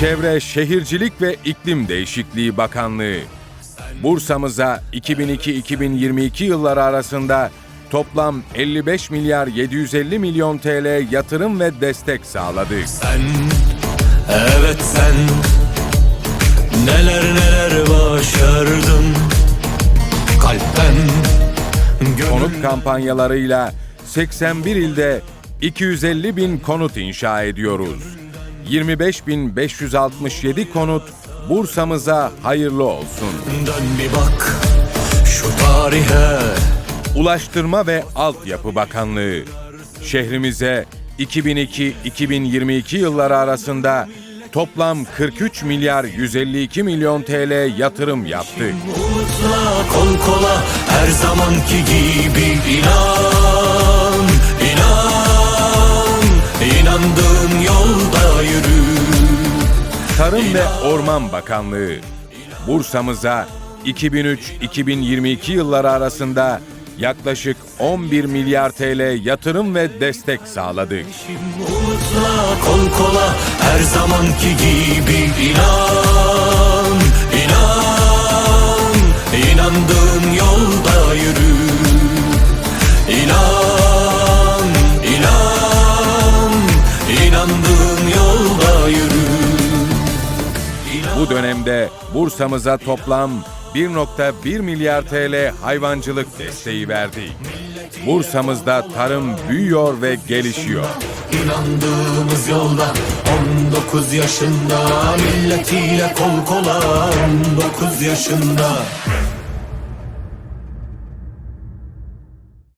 Çevre, Şehircilik ve İklim Değişikliği Bakanlığı Bursa'mıza 2002-2022 yılları arasında toplam 55 milyar 750 milyon TL yatırım ve destek sağladı. Sen, evet sen Neler neler başardın Kalpten Konut gönül kampanyalarıyla 81 ilde 250 bin konut inşa ediyoruz. 25.567 konut Bursa'mıza hayırlı olsun. Dön bir bak şu tarihe Ulaştırma ve Altyapı Bakanlığı şehrimize 2002-2022 yılları arasında toplam 43 milyar 152 milyon TL yatırım yaptı. Umutla kol kola her zamanki gibi inan Tarım ve Orman Bakanlığı. Bursa'mıza 2003-2022 yılları arasında yaklaşık 11 milyar TL yatırım ve destek sağladık. Kol kola her zamanki gibi inan inan. İnandığın yolda yürü İnan inan. İnandığın yolda yürü Bu dönemde Bursa'mıza toplam 1.1 milyar TL hayvancılık desteği verdik. Bursa'mızda tarım büyüyor ve gelişiyor. İnandığımız yolda 19 yaşında milletiyle kol kola 19 yaşında